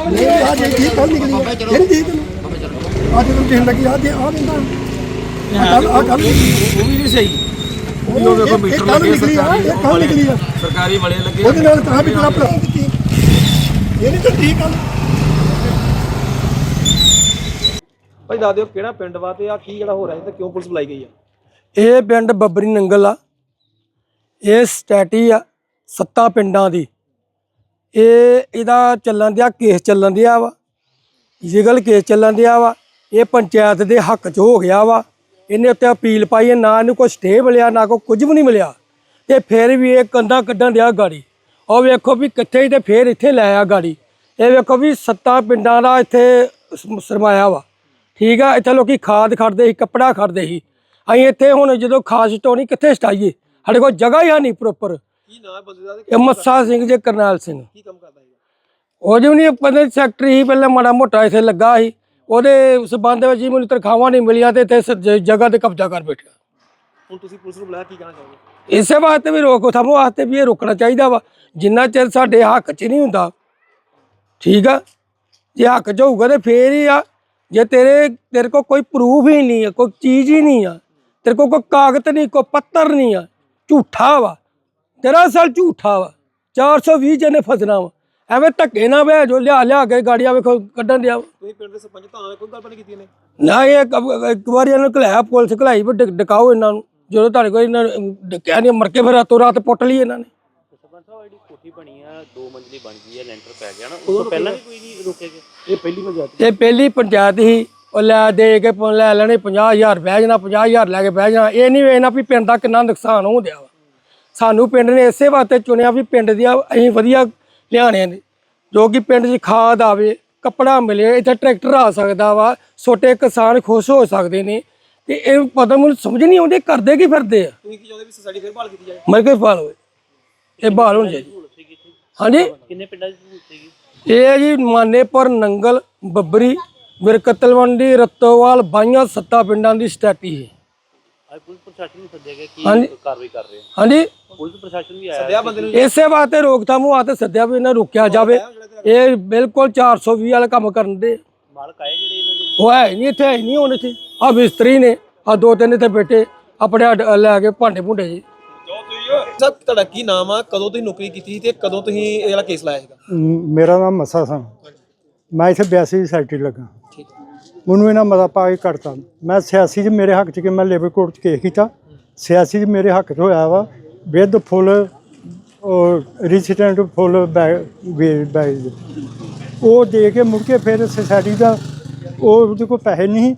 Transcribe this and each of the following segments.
ਆ ਜੇ ਠੀਕ ਕੱਲ ਨਿਕਲੀ ਆ। ਇਹ ਨਹੀਂ ਠੀਕ ਅੱਜ ਤੈਨੂੰ ਦੇਣ ਲੱਗੀ ਆ ਦੇ ਆ ਦਿੰਦਾ ਆ ਕੱਲ ਆ ਕੱਲ ਉਹ ਵੀ ਨਹੀਂ ਸਹੀ ਉਹ ਵੇਖੋ ਮੀਟਰ ਲੱਗੇ ਨਿਕਲੀ ਆ ਇਹ ਕੱਲ ਨਿਕਲੀ ਆ ਸਰਕਾਰੀ ਵਾਲੇ ਲੱਗੇ ਉਹਦੇ ਨਾਲ ਤਾਂ ਵੀ ਤੇਰਾ ਭਰਾ ਦਿੱਤੀ ਇਹ ਨਹੀਂ ਤਾਂ ਠੀਕ ਆ ਭਾਈ ਦੱਸ ਦਿਓ ਕਿਹੜਾ ਪਿੰਡ ਵਾ ਤੇ ਆ ਕੀ ਜਿਹੜਾ ਹੋ ਰਿਹਾ ਤੇ ਕਿਉਂ ਪੁਲਿਸ ਬੁਲਾਈ ਗਈ ਆ ਇਹ ਪਿੰਡ ਬੱਬਰੀ ਨੰਗਲ ਆ ਇਹ ਸਟੈਟੀ ਆ ਸੱਤਾ ਪਿੰਡਾਂ ਦੀ ਇਹ ਇਹਦਾ ਚੱਲਣ ਦਿਆ, ਕੇਸ ਚੱਲਣ ਦਿਆ ਵਾ। ਲੀਗਲ ਕੇਸ ਚੱਲਣ ਦਿਆ ਵਾ। ਇਹ ਪੰਚਾਇਤ ਦੇ ਹੱਕ 'ਚ ਹੋ ਗਿਆ ਵਾ। ਇਹਨੇ ਉੱਤੇ ਅਪੀਲ ਪਾਈ ਹੈ, ਨਾ ਇਹਨੂੰ ਕੋਈ ਸਟੇ ਮਿਲਿਆ, ਨਾ ਕੋਈ ਕੁਝ ਵੀ ਨਹੀਂ ਮਿਲਿਆ। ਤੇ ਫਿਰ ਵੀ ਇਹ ਕੰਦਾ ਕੱਢਣ ਦਿਆ ਗਾੜੀ। ਉਹ ਵੇਖੋ ਵੀ ਕਿੱਥੇ ਹੀ ਤੇ ਫਿਰ ਇੱਥੇ ਲੈ ਆ ਗਾੜੀ। ਇਹ ਵੇਖੋ ਵੀ ਸੱਤਾ ਪਿੰਡਾਂ ਦਾ ਇੱਥੇ ਸਰਮਾਇਆ ਵਾ। ਠੀਕ ਆ, ਇੱਥੇ ਲੋਕੀ ਖਾਦ ਖੜਦੇ ਸੀ, ਕੱਪੜਾ ਖੜਦੇ ਸੀ। ਅਸੀਂ ਇੱਥੇ ਹੁਣ ਜਦੋਂ ਖਾਦ ਸਟੋਣੀ ਕਿੱਥੇ ਸਟਾਈਏ? ਸਾਡੇ ਕੋਲ ਜਗ੍ਹਾ ਹੀ ਹੈ ਨਹੀਂ ਪ੍ਰੋਪਰ ਕੀ ਨਾਮ ਹੈ ਬੰਦੇ ਦਾ ਤੇ ਇਹ ਮੱਸਾ ਸਿੰਘ ਜੇ ਕਰਨੈਲ ਸਿੰਘ। ਕੀ ਕੰਮ ਕਰਦਾ ਹੈਗਾ ਉਹ ਜਿਵੇਂ ਨਹੀਂ ਪਤਾ ਸੈਕਟਰੀ ਸੀ ਪਹਿਲਾਂ ਮਾੜਾ ਮੋਟਾ ਇੱਥੇ ਲੱਗਾ ਸੀ। ਉਹਦੇ ਸਬੰਧ ਵਿੱਚ ਹੀ ਮੈਨੂੰ ਤਨਖਾਹਾਂ ਨਹੀਂ ਮਿਲੀਆਂ ਤੇ ਇੱਥੇ ਸ- ਜ- ਜਗ੍ਹਾ ਤੇ ਕਬਜ਼ਾ ਕਰ ਬੈਠਾ ਹੁਣ ਤੁਸੀਂ ਪੁਲਿਸ ਨੂੰ ਬੁਲਾਇਆ ਕੀ ਕਹਿਣਾ ਚਾਹੋਗੇ? ਇਸੇ ਵਾਸਤੇ ਵੀ ਰੋਕ ਥਮ ਵਾਸਤੇ ਵੀ ਇਹ ਰੋਕਣਾ ਚਾਹੀਦਾ ਵਾ। ਜਿੰਨਾ ਚਿਰ ਸਾਡੇ ਹੱਕ 'ਚ ਨਹੀਂ ਹੁੰਦਾ ਠੀਕ ਆ? ਜੇ ਹੱਕ 'ਚ ਹੋਊਗਾ ਤੇ ਫੇਰ ਹੀ ਆ। ਜੇ ਤੇਰੇ ਤੇਰੇ ਕੋਲ ਕੋਈ ਪ੍ਰੂਫ ਹੀ ਨਹੀਂ ਆ ਕੋਈ ਚੀਜ਼ ਹੀ ਨਹੀਂ ਆ। ਤੇਰੇ ਕੋਲ ਕੋਈ ਕਾਗਜ਼ ਨਹੀਂ ਕੋਈ ਪੱਤਰ ਨਹੀਂ ਆ। ਝੂਠਾ ਵਾ। ਤੇਰਾ ਅਸਲ ਝੂਠਾ ਵਾ 420 ਜਨੇ ਫਸਣਾ ਵਾ। ਐਵੇਂ ਧੱਕੇ ਨਾ ਵੇ ਜੋ ਲਿਆ ਲਿਆ ਕੇ ਗਾੜੀਆਂ ਵੇਖੋ ਕੱਢਣ ਦਿਆ। ਤੁਸੀਂ ਪਿੰਡ ਦੇ ਸਰਪੰਚ ਤਾਂ ਕੋਈ ਗੱਲਬਾਤ ਨਹੀਂ ਕੀਤੀ ਇਹਨੇ? ਨਾ ਇਹ ਇੱਕ- ਇੱਕ ਵਾਰੀ ਇਹਨਾਂ ਨੂੰ ਘਲਾਇਆ ਪੁਲਿਸ ਘਲਾਈ ਵੀ ਡਕ- ਡਕਾਓ ਇਹਨਾਂ ਨੂੰ। ਜਦੋਂ ਤੁਹਾਡੇ ਕੋਲ ਇਹਨਾਂ ਨੂੰ ਡਕਿਆ ਨਹੀਂ ਮਰ ਕੇ ਫਿਰ ਰਾਤੋਂ ਰਾਤ ਪੁੱਟ ਲਈ ਇਹਨਾਂ ਨੇ। ਸਰਪੰਚ ਸਾਹਿਬ ਜਿਹੜੀ ਕੋਠੀ ਬਣੀ ਆ ਦੋ ਮੰਜ਼ਲੀ ਬਣ ਗਈ ਆ ਲੈਂਟਰ ਪੈ ਗਿਆ ਨਾ ਉਸ ਤੋਂ ਪਹਿਲਾਂ ਵੀ ਕੋਈ ਨਹੀਂ ਰੋਕਿਆ ਗਿਆ ਇਹ ਪਹਿਲੀ ਪੰਚਾਇਤ ਇਹ ਪਹਿਲੀ ਪੰਚਾਇਤ ਹੀ ਉਹ ਲੈ ਦੇ ਕੇ ਪ- ਲੈ ਲੈਣੇ 50000 ਬਹਿ ਜਾਣਾ 50000 ਲੈ ਕੇ ਬਹਿ ਜਾਣਾ। ਇਹ ਨਹੀਂ ਵੇਖਣਾ ਵੀ ਪਿੰਡ ਦਾ ਕਿੰਨਾ ਨੁਕਸਾਨ ਹੋ ਗਿਆ ਵਾ। ਸਾਨੂੰ ਪਿੰਡ ਨੇ ਇਸੇ ਵਾਸਤੇ ਚੁਣਿਆ ਵੀ ਪਿੰਡ ਦੀਆਂ ਅਸੀਂ ਵਧੀਆ ਲਿਆਣੇ ਨੇ। ਜੋ ਕਿ ਪਿੰਡ 'ਚ ਖਾਦ ਆਵੇ ਕੱਪੜਾ ਮਿਲੇ ਇੱਥੇ ਟਰੈਕਟਰ ਆ ਸਕਦਾ ਵਾ ਛੋਟੇ ਕਿਸਾਨ ਖੁਸ਼ ਹੋ ਸਕਦੇ ਨੇ। ਤੇ ਇਹ ਪਤਾ ਮੈਨੂੰ ਸਮਝ ਨਹੀਂ ਆਉਂਦੀ ਕਰਦੇ ਕੀ ਫਿਰਦੇ ਆ? ਤੁਸੀਂ ਕੀ ਚਾਹੁੰਦੇ ਵੀ ਸੋਸਾਇਟੀ ਫਿਰ ਬਹਾਲ ਕੀਤੀ ਜਾਏ ਕੇ ਫਾਲ ਹੋਏ ਇਹ ਬਹਾਲ ਹੋਣੀ ਚਾਹੀਦੀ। ਹਾਂਜੀ? ਕਿੰਨੇ ਪਿੰਡਾਂ 'ਚ ਸੀਗੀ? ਇਹ ਹੈ ਜੀ ਮਾਨੇਪੁਰ ਨੰਗਲ ਬੱਬਰੀ ਵਿਰਕਤਲਵੰਡੀ ਰਤੋਵਾਲ ਬਾਈਆਂ ਸੱਤਾ ਪਿੰਡਾਂ ਦੀ ਸਟੈਟੀ ਹੈ। ਪ੍ਰਸ਼ਾਸਨ ਨੂੰ ਸੱਦਿਆ ਗਿਆ ਹਾਂਜੀ। ਕੀ ਕਾਰਵਾਈ ਕਰ ਰਹੇ ਆ। ਹਾਂਜੀ। ਪੁਲਿਸ ਪ੍ਰਸ਼ਾਸਨ ਵੀ ਆਇਆ ਸੱਦਿਆ ਬੰਦੇ ਨੂੰ ਇਸੇ ਵਾਸਤੇ ਰੋਕਥਾਮ ਵਾਸਤੇ ਸੱਦਿਆ ਵੀ ਇਹਨਾਂ ਰੋਕਿਆ ਜਾਵੇ। ਇਹ ਬਿਲਕੁਲ 420 ਵਾਲਾ ਕੰਮ ਕਰਨ ਦੇ। ਮਾਲਕ ਆਏ ਜਿਹੜੇ ਇਹਨਾਂ ਦੇ? ਉਹ ਹੈ ਨਹੀਂ ਇੱਥੇ ਹੈ ਨਹੀਂ ਹੁਣ ਇੱਥੇ। ਆ ਮਿਸਤਰੀ ਨੇ ਆ ਦੋ ਤਿੰਨ ਇੱਥੇ ਬੈਠੇ ਆਪਣੇ ਅੱਡ- ਲੈ ਕੇ ਭਾਂਡੇ ਭੁੰਡੇ ਜੀ। ਸਰ ਤੁਹਾਡਾ ਕੀ ਨਾਮ ਆ? ਕਦੋਂ ਤੁਸੀਂ ਨੌਕਰੀ ਕੀਤੀ ਸੀ ਤੇ ਕਦੋਂ ਤੁਸੀਂ ਇਹ ਵਾਲਾ ਕੇਸ ਲਾਇਆ ਹੈਗਾ ਮ- ਮੇਰਾ ਨਾਮ ਮੱਸਾ ਸਿੰਘ। ਮੈਂ ਇੱਥੇ 82 ਸੈਕਟਰੀ ਲੱਗਾ। ਠੀਕ। ਹੈ ਮੈਨੂੰ ਇਹਨਾਂ ਮਤਾ ਪਾ ਕੇ ਕੱਟਤਾ। ਮੈਂ ਸਿਆਸੀ 'ਚ ਮੇਰੇ ਹੱਕ 'ਚ ਕਿ ਮੈਂ ਲੇਬਰ ਕੋਰਟ 'ਚ ਕੇਸ ਕੀਤਾ। ਸਿਆਸੀ 'ਚ ਮੇਰੇ ਹੱਕ 'ਚ ਹੋਇਆ ਵਾ। With full resident full bag ਉਹ ਦੇ ਕੇ ਮੁੜ ਕੇ ਫਿਰ ਸੁਸਾਇਟੀ ਦਾ ਉਹ ਉਹਦੇ ਕੋਲ ਪੈਸੇ ਨਹੀਂ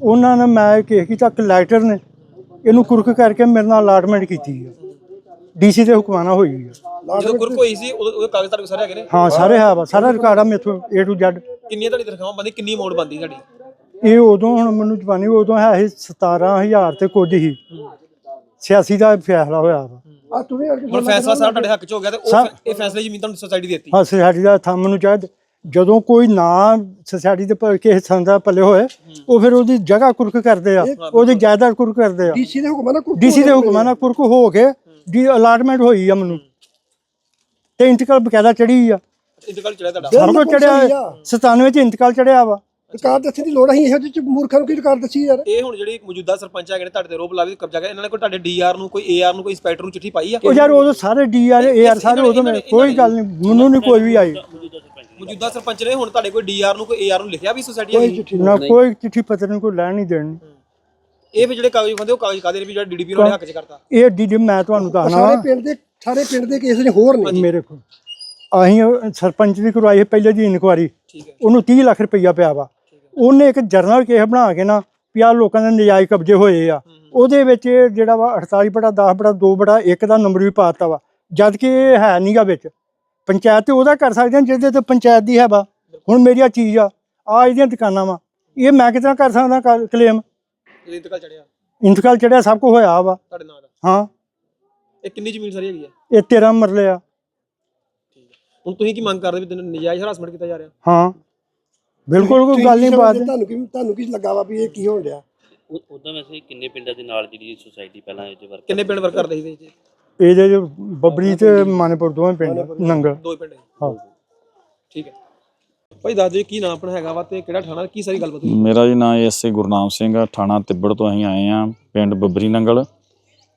ਉਹਨਾਂ ਨੇ ਮੈਂ ਕੇਸ ਕੀਤਾ ਕਲੈਕਟਰ ਨੇ। ਇਹਨੂੰ ਕੁਰਕ ਕਰਕੇ ਮੇਰੇ ਨਾਲ ਅਲਾਟਮੈਂਟ ਕੀਤੀ ਹੈ ਡੀਸੀ ਦੇ ਹੁਕਮਾਨਾ ਹੋਈ ਹੈ ਜਦੋਂ ਗੁਰਕ ਹੋਈ ਸੀ ਉਹਦੇ ਕਾਗਜ਼ ਤੁਹਾਡੇ ਸਾਰੇ ਹੈਗੇ ਨੇ? ਹਾਂ ਸਾਰੇ ਹੈ ਵਾ। ਸਾਰਾ ਰਿਕਾਰਡ ਆ ਮੇਥੋਂ A to Z ਕਿੰਨੀਆਂ ਤੁਹਾਡੀ ਤਨਖਾਹਾਂ ਬੰਦੀ ਕਿੰਨੀ ਅਮਾਉਂਟ ਬੰਦੀ ਤੁਹਾਡੀ ਇਹ ਉਦੋਂ ਹੁਣ ਮੈਨੂੰ ਜਵਾਨੀ ਉਦੋਂ ਹੈ ਸੀ 17000 ਤੇ ਕੁਝ ਹੀ। 86 ਦਾ ਫੈਸਲਾ ਹੋਇਆ ਵਾ। ਹੁਣ ਫੈਸਲਾ ਸਾਰਾ ਤੁਹਾਡੇ ਹੱਕ 'ਚ ਹੋ ਗਿਆ ਤੇ ਉਹ ਇਹ ਫੈਸਲੇ ਜ਼ਮੀਨ ਤੁਹਾਨੂੰ ਸੋਸਾਇਟੀ ਦੇ ਦਿੱਤੀ। ਹਾਂ ਸੁਸਾਇਟੀ ਦਾ ਥੰਮ ਨੂੰ ਚਾਹਦ ਜਦੋਂ ਕੋਈ ਨਾ ਸੁਸਾਇਟੀ ਦੇ ਪਰ ਕਿਸੇ ਸੰਦਾ ਪੱਲੇ ਹੋਏ ਉਹ ਫਿਰ ਉਹਦੀ ਜਗ੍ਹਾ ਕੁਰਕ ਕਰਦੇ ਆ। ਉਹਦੀ ਜਾਇਦਾਦ ਕੁਰਕ ਕਰਦੇ ਆ। ਡੀਸੀ ਦੇ ਹੁਕਮਾਂ ਨਾਲ ਡੀਸੀ ਦੇ ਹੁਕਮਾਂ ਨਾਲ ਕੁਰਕ ਹੋ ਕੇ ਦੀ ਅਲਾਟਮੈਂਟ ਹੋਈ ਆ ਮੈਨੂੰ। ਤੇ ਇੰਤਕਾਲ ਬਕਾਇਦਾ ਚੜੀ ਆ। ਇੰਤਕਾਲ ਚੜਿਆ ਤੁਹਾਡਾ? ਸਾਰਾ ਕੁਝ ਚੜਿਆ 97 ਚ ਇੰਤਕਾਲ ਚੜਿਆ ਵਾ। ਰਿਕਾਰਡ ਦੱਸਣ ਦੀ ਲੋੜ ਅਸੀਂ ਇਹੋ ਜਿਹੇ ਮੂਰਖਾਂ ਨੂੰ ਕੀ ਰਿਕਾਰਡ ਦੱਸੀ ਯਾਰ? ਇਹ ਹੁਣ ਜਿਹੜੀ ਮੌਜੂਦਾ ਸਰਪੰਚ ਹੈਗੇ ਨੇ ਤੁਹਾਡੇ ਤੇ ਰੋਪ ਲਾ ਕੇ ਕਬਜ਼ਾ ਕਰ ਇਹਨਾਂ ਨੇ ਕੋਈ ਤੁਹਾਡੇ ਡੀਆਰ ਨੂੰ ਕੋਈ ਏਆਰ ਨੂੰ ਕੋਈ ਇੰਸਪੈਕਟਰ ਨੂੰ ਚਿੱਠੀ ਪਾਈ ਆ? ਉਹ ਯਾਰ ਉਦੋਂ ਸਾਰੇ ਡੀਆਰ ਏਆਰ ਸਾਰੇ ਉਦੋਂ ਮੇਰੇ ਕੋਈ ਗੱਲ ਨਹੀਂ ਮੈਨੂੰ ਨਹੀਂ ਕੋਈ ਵੀ ਆਈ। ਮੌਜੂਦਾ ਸਰਪੰਚ ਨੇ ਹੁਣ ਤੁਹਾਡੇ ਕੋਈ ਡੀਆਰ ਨੂੰ ਕੋਈ ਏਆਰ ਨੂੰ ਲਿਖਿਆ ਵੀ ਸੋਸਾਇਟੀ ਹੈਗੀ ਨਾ ਕੋਈ ਚਿੱਠੀ ਪੱਤਰ ਨੂੰ ਕੋਈ ਲੈਣ ਨਹੀਂ ਦੇਣੀ। ਇਹ ਵੀ ਜਿਹੜੇ ਕਾਗਜ਼ ਹੁੰਦੇ ਉਹ ਕਾਗਜ਼ ਕਾਦੇ ਨੇ? ਵੀ ਜਿਹੜਾ ਡੀਡੀਪੀ ਨੇ ਹੱਕ 'ਚ ਕਰਤਾ। ਇਹ ਡੀ ਮੈਂ ਤੁਹਾਨੂੰ ਦੱਸਣਾ ਸਾਰੇ ਪਿੰਡ ਦੇ ਸਾਰੇ ਪਿੰਡ ਦੇ ਕੇਸ ਨੇ ਹੋਰ ਨੇ। ਮੇਰੇ ਕੋਲ। ਅਸੀਂ ਸਰਪੰਚ ਦੀ ਕਰਵਾਈ ਹੈ ਪਹਿਲੇ ਦੀ ਇਨਕੁਆਰੀ। ਹੈ। ਉਹਨੂੰ 30 ਲੱਖ ਰੁਪਈਆ ਪਿਆ ਵਾ। ਉਹਨੇ ਇੱਕ ਜਰਨਲ ਕੇਸ ਬਣਾ ਕੇ ਨਾ ਵੀ ਆਹ ਲੋਕਾਂ ਦੇ ਨਜਾਇਜ਼ ਕਬਜ਼ੇ ਹੋਏ ਆ। ਉਹਦੇ ਵਿੱਚ ਜਿਹੜਾ ਵਾ 48 ਬਟਾ 10 ਬਟਾ 2 ਬਟਾ 1 ਦਾ ਨੰਬਰ ਵੀ ਪਾਤਾ ਵਾ। ਜਦ ਕਿ ਇਹ ਹੈ ਨਹੀਂਗਾ ਵਿੱਚ। ਪੰਚਾਇਤ ਤੇ ਉਹਦਾ ਕਰ ਸਕਦੇ ਆ ਜਿਹਦੇ ਤੇ ਪੰਚਾਇਤ ਦੀ ਹੈ ਵਾ। ਹੁਣ ਮੇਰੀ ਆ ਚੀਜ਼ ਆ ਆ ਇਹਦੀਆਂ ਦੁਕਾਨਾਂ ਵਾ। ਇਹ ਮੈਂ ਕਿਤਨਾ ਕਰ ਸਕਦਾ ਕਲੇਮ? ਇੰਤਕਾਲ ਚੜਿਆ ਇੰਤਕਾਲ ਚੜਿਆ ਸਭ ਕੁਝ ਹੋਇਆ ਵਾ। ਤੁਹਾਡੇ ਨਾਂ ਦਾ ਹਾਂ। ਇਹ ਕਿੰਨੀ ਜ਼ਮੀਨ ਸਾਰੀ ਹੈਗੀ ਹੈ ਇਹ 13 ਮਰਲੇ ਆ। ਹੁਣ ਤੁਸੀਂ ਕੀ ਮੰਗ ਕਰਦੇ ਵੀ ਤੈਨੂੰ ਨਜਾਇਜ਼ ਹਰਾਸਮੈਂਟ ਕੀਤਾ ਜਾ ਰਿਹਾ? ਹਾਂ। ਬਿਲਕੁਲ ਕੋਈ ਗੱਲ ਨਹੀਂ ਬਾਤ ਤੁਹਾਨੂੰ ਕੀ ਤੁਹਾਨੂੰ ਕੀ ਲੱਗਾ ਵਾ ਵੀ ਇਹ ਕੀ ਹੋਣ ਡਿਆ? ਉਦਾਂ ਵੈਸੇ ਕਿੰਨੇ ਪਿੰਡਾਂ ਦੇ ਨਾਲ ਜਿਹੜੀ ਸੁਸਾਇਟੀ ਪਹਿਲਾਂ ਇਹ 'ਚ ਵਰਕ ਕਿੰਨੇ ਪਿੰਡ ਵਰਕ ਕਰਦੇ ਸੀ ਇਹਦੇ 'ਚ? ਇਹਦੇ ਜੋ ਬੱਬਰੀ ਤੇ ਮਾਨੇਪੁਰ ਦੋਵੇਂ ਪਿੰਡ ਨੰਗਲ। ਦੋ ਹੀ ਪਿੰਡ ਹੈ। ਹਾਂ। ਠੀਕ ਹੈ। ਭਾਈ ਦੱਸ ਦਿਓ ਕੀ ਨਾਮ ਆਪਣਾ ਹੈਗਾ ਵਾ ਤੇ ਕਿਹੜਾ ਥਾਣਾ ਕੀ ਸਾਰੀ ਗੱਲਬਾਤ ਹੋਈ? ਮੇਰਾ ਜੀ ਨਾਮ ਐਸਏ ਗੁਰਨਾਮ ਸਿੰਘ ਆ ਥਾਣਾ ਤਿੱਬੜ ਤੋਂ ਅਸੀਂ ਆਏ ਆ ਪਿੰਡ ਬੱਬਰੀ ਨੰਗਲ।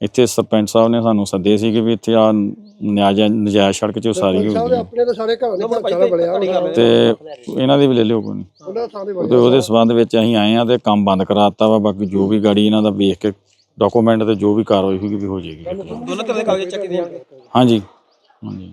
ਇੱਥੇ ਸਰਪੰਚ ਸਾਹਿਬ ਨੇ ਸਾਨੂੰ ਸੱਦੇ ਸੀ ਕਿ ਵੀ ਇੱਥੇ ਆ ਨਿਆਜਾ ਨਜਾਇਜ਼ ਸੜਕ 'ਚ ਉਸਾਰੀ ਹੋਈ ਦੇ ਹੈ ਆਪਣੇ ਤਾਂ ਸਾਰੇ ਘਰਾਂ ਦੇ। ਤੇ ਇਹਨਾਂ ਦੀ ਵੀ ਲੈ ਲਿਓ ਕੋਈ ਨਹੀਂ। ਉਹਨਾਂ ਦਾ ਦੇ ਤੇ ਉਹਦੇ ਸਬੰਧ ਵਿੱਚ ਅਸੀਂ ਆਏ ਆ ਤੇ ਕੰਮ ਬੰਦ ਕਰਾਤਾ ਵਾ ਬਾਕੀ ਜੋ ਵੀ ਗਾੜੀ ਇਹਨਾਂ ਦਾ ਵੇਖ ਕੇ ਡਾਕੂਮੈਂਟ ਤੇ ਜੋ ਵੀ ਕਾਰਵਾਈ ਹੋਈ ਵੀ ਹੋ ਜਾਏਗੀ। ਦੋਨਾਂ ਤਰ੍ਹਾਂ ਦੇ ਕਾਗਜ਼ ਚੱਕ ਦੇਣਗੇ ਹਾਂਜੀ। ਹਾਂਜੀ।